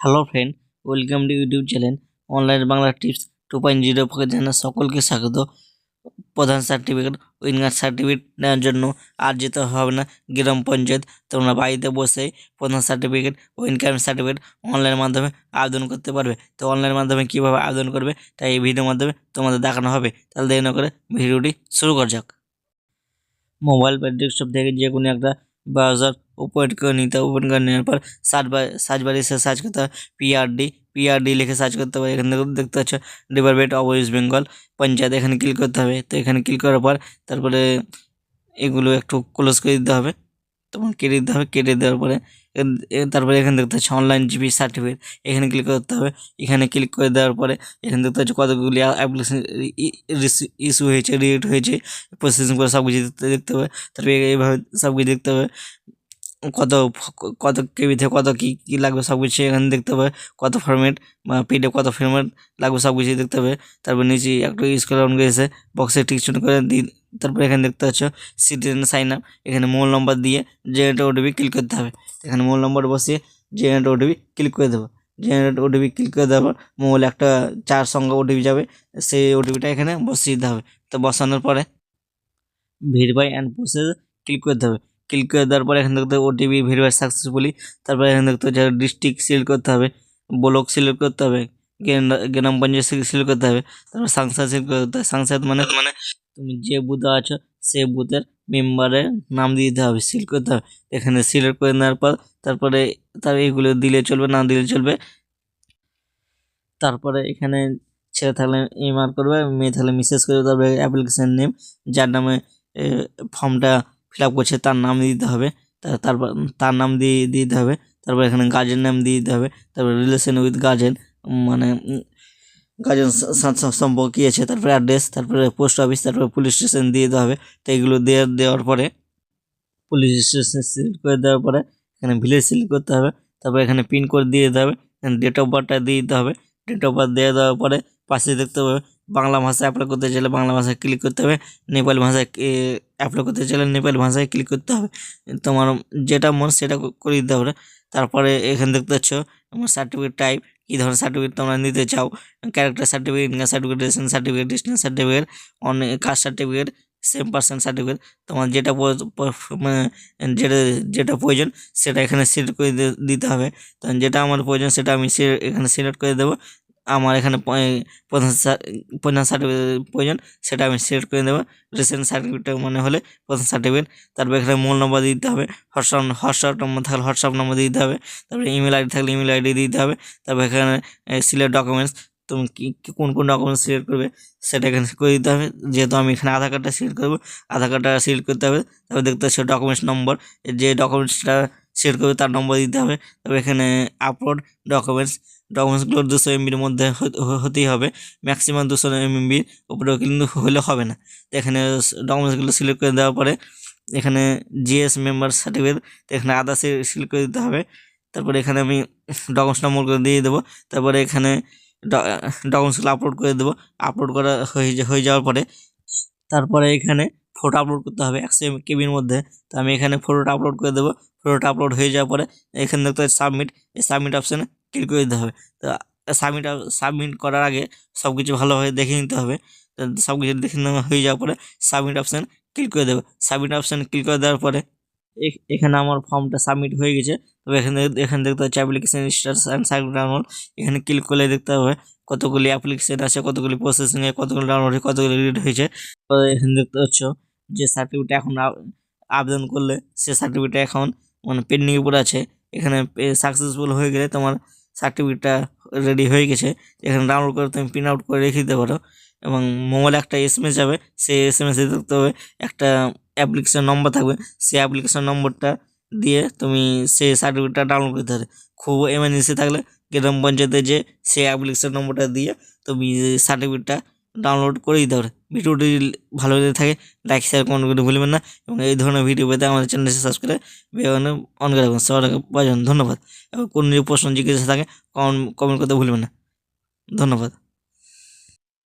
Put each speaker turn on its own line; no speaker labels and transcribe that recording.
Hello friend welcome to YouTube channel online Bangla tips two point zero পক্ষে জানা সকলকে স্বাগত। প্রধান সার্টিফিকেট উইনার সার্টিফিকেট নেওয়ার জন্য আর যেতে হবে না গ্রাম পঞ্চায়েত। তোমরা বাড়িতে বসেই প্রধান সার্টিফিকেট ও ইনকাম সার্টিফিকেট অনলাইনের মাধ্যমে আবেদন করতে পারবে। তো অনলাইনের মাধ্যমে কীভাবে আবেদন করবে তাই এই ভিডিওর মাধ্যমে তোমাদের দেখানো হবে। তাহলে দেরি না করে ভিডিওটি শুরু করা যাক। মোবাইল বা ডেস্কটপ থেকে যে কোনো একটা ব্রাউজার ওপেন করে নিতে ওপেন করে নেওয়ার পর সার্চ বার সার্চ বারে এসে সার্চ করতে হবে পিআরডি লিখে সার্চ করতে হবে, এখানে দেখুন দেখতে পাচ্ছ department of West Bengal panchayat, এখানে ক্লিক করতে হবে। তো এখানে ক্লিক করার পর তারপরে এগুলো একটু ক্লোজ করে দিতে হবে, তখন কেটে দিতে হবে, কেটে দেওয়ার পরে তারপরে এখানে দেখতে পাচ্ছ অনলাইন জিপি সার্টিফিকেট এখানে ক্লিক করতে হবে, এখানে ক্লিক করে দেওয়ার পরে এখানে দেখতে পাচ্ছ কতগুলি অ্যাপ্লিকেশন ইস্যু হয়েছে রিয়েট হয়েছে প্রসেসিং করে সব কিছু দেখতে হবে, তারপরে এইভাবে সব কিছু দেখতে হবে। কত কত কেবি থেকে কত কী কী লাগবে সব কিছু এখানে দেখতে হবে। কত ফরম্যাট বা পিডে কত ফরম্যাট লাগবে সব কিছুই দেখতে হবে। তারপর নিচে একটু ডাউন করে এসে বক্সে টিক করে দিই তারপরে এখানে দেখতে পাচ্ছ সিটিজেন সাইন আপ এখানে মোবাইল নম্বর দিয়ে জেনারেট ওটিপি ক্লিক করতে হবে। এখানে মোবাইল নম্বর বসিয়ে জেনারেট ওটিপি ক্লিক করে দেবো। জেনারেট ওটিপি ক্লিক করে দেওয়ার পর মোবাইলে একটা চার সংখ্যা ওটিপি যাবে, সেই ওটিপিটা এখানে বসিয়ে দিতে হবে। তো বসানোর পরে ভেরিফাই অ্যান্ড প্রসেস ক্লিক করতে হবে। ক্লিক করে দেওয়ার পরে এখানে দেখতে ওটিপি ভেরিফাই সাকসেসফুলি তারপরে এখানে হচ্ছে ডিস্ট্রিক্ট সিলেক্ট করতে হবে ব্লক সিলেক্ট করতে হবে, গ্রাম- পঞ্চায়েত সিলেক্ট করতে হবে, তারপর সংসদ সিলেক্ট করতে হবে। সংসদ মানে মানে তুমি যে বুথে আছো সেই বুথের মেম্বারের নাম দিয়ে দিতে হবে সিলেক্ট করতে হবে। এখানে সিলেক্ট করে নেওয়ার পর তারপরে তার এগুলো দিলে চলবে, না দিলে চলবে। তারপরে এখানে ছেলে থাকলে এমআর করবে, মেয়ে থাকলে মিসেস করবে, তারপরে অ্যাপ্লিকেশন নেম যার নামে ফর্মটা ফিল আপ করছে, তার নাম দিতে হবে। তারপর, তার নাম দিয়ে দিতে হবে। তারপর এখানে গার্জেন নাম দিয়ে দিতে হবে। তারপর রিলেশন উইথ গার্জেন মানে গার্জেন সম্পর্ক কী আছে, তারপরে অ্যাড্রেস তারপরে পোস্ট অফিস তারপরে পুলিশ স্টেশন দিয়ে দিতে হবে। তো এগুলো দিয়ে, দেওয়ার পরে পুলিশ স্টেশন সিলেক্ট করে দেওয়ার পরে, এখানে ভিলেজ সিলেক্ট করতে হবে। তারপর এখানে পিন কোড দিয়ে দিতে হবে। ডেট অফ বার্থটা দিয়ে দিতে হবে। ডেট অফ বার্থ দিয়ে দেওয়ার পরে, পাশে দেখতে হবে বাংলা ভাষায় অ্যাপ্লাই করতে চাইলে বাংলা ভাষায় ক্লিক করতে হবে, নেপালি ভাষায় অ্যাপ্লাই করতে চাইলে নেপালি ভাষায় ক্লিক করতে হবে। তোমার যেটা মন সেটা করে দিতে হবে। তারপরে এখানে দেখতে পাচ্ছ আমার সার্টিফিকেট টাইপ কী ধরনের সার্টিফিকেট তোমরা নিতে চাও character certificate income certificate ration certificate distance certificate অনেক caste certificate same percent certificate তোমার যেটা মানে যেটা যেটা প্রয়োজন সেটা এখানে সিলেক্ট করে দিতে হবে। তো যেটা আমার প্রয়োজন সেটা আমি এখানে সিলেক্ট করে দেবো। আমার এখানে প্রধান সার্টিফিকেট প্রয়োজন, সেটা আমি সিলেক্ট করে দেবো রিসেন্ট সার্টিফিকেট মানে হলে প্রধান সার্টিফিকেট তারপর এখানে মোবাইল নম্বর দিতে হবে হোয়াটসঅ্যাপ হোয়াটসঅ্যাপ নম্বর থাকলে হোয়াটসঅ্যাপ নম্বর দিতে হবে, তারপরে ইমেল আইডি থাকলে ইমেল আইডি দিতে হবে, তারপর এখানে সিলেক্ট ডকুমেন্টস তুমি কী কোন কোন ডকুমেন্টস সিলেক্ট করবে, সেটা এখানে করে দিতে হবে। যেহেতু আমি এখানে আধার কার্ডটা সিলেক্ট করব, আধার কার্ডটা সিলেক্ট করতে হবে, তারপর দেখতে হচ্ছে ডকুমেন্টস নম্বর যে ডকুমেন্টসটা করবে, তার নম্বর দিতে হবে। তারপর এখানে আপলোড ডকুমেন্টস ডকুমেন্টসগুলো দুশো এমবির মধ্যে হতেই হবে। ম্যাক্সিমাম দুশো এমবির উপরেও কিন্তু হলে হবে না। তো এখানে ডকুমেন্টসগুলো সিলেক্ট করে দেওয়ার পরে এখানে জিএস মেম্বার সার্টিফিকেট এখানে আদা সিলেক্ট করে দিতে হবে। তারপরে এখানে আমি ডকুমেন্টস নম্বর করে দিয়ে দেবো। তারপরে এখানে ডকুমেন্টসগুলো আপলোড করে দেবো। আপলোড করা হয়ে হয়ে যাওয়ার পরে, তারপরে এখানে ফটো আপলোড করতে হবে একশো কেবির মধ্যে। তো আমি এখানে ফটোটা আপলোড করে দেবো। ফটোটা আপলোড হয়ে যাওয়ার পরে এখানে দেখতে হবে সাবমিট এই সাবমিট অপশানে ক্লিক করে দিতে হবে। তো সাবমিট সাবমিট করার আগে সব কিছু ভালোভাবে দেখে নিতে হবে। সব কিছু দেখে নেওয়া হয়ে যাওয়ার পরে সাবমিট অপশান ক্লিক করে দেবো। সাবমিট অপশান ক্লিক করে দেওয়ার পরে এখ- এখানে আমার ফর্মটা সাবমিট হয়ে গেছে। তবে এখানে এখানে দেখতে হচ্ছে application status and submit download এখানে ক্লিক করলে দেখতে হবে কতগুলি অ্যাপ্লিকেশন আছে, কতগুলি প্রসেসিংয়ে কতগুলি ডাউনলোড হয়েছে, কতগুলি রিড হয়েছে। এখানে দেখতে পাচ্ছ যে সার্টিফিকেট এখন আবেদন করলে সে সার্টিফিকেট এখন মানে পেন্ডিং উপরে আছে। এখানে সাকসেসফুল হয়ে গেলে তোমার সার্টিফিকেটটা রেডি হয়ে গেছে। এখানে ডাউনলোড করে তুমি প্রিন্ট আউট করে রেখে দিতে পারো। এবং মোবাইলে একটা এস এম এস যাবে, সেই এস এম এসে দেখতে হবে একটা অ্যাপ্লিকেশন নম্বর থাকবে। সেই অ্যাপ্লিকেশন নম্বরটা দিয়ে তুমি সেই সার্টিফিকেটটা ডাউনলোড করতে হবে খুব এমার্জেন্সি থাকলে গ্রাম পঞ্চায়েতে যে সেই অ্যাপ্লিকেশন নম্বরটা দিয়ে তুমি সার্টিফিকেটটা ডাউনলোড করে দিতে পারে ভিডিওটি ভালো লেগে থাকে লাইক শেয়ার কমেন্ট করতে ভুলবেন না এবং এই ধরনের ভিডিও পেতে আমাদের চ্যানেলটি সাবস্ক্রাইব বেগানে অন করে রাখবেন। প্রয়োজন ধন্যবাদ। এবং কোনো যদি প্রশ্ন জিজ্ঞাসা থাকে কমেন্ট কমেন্ট করতে ভুলবেন না। ধন্যবাদ।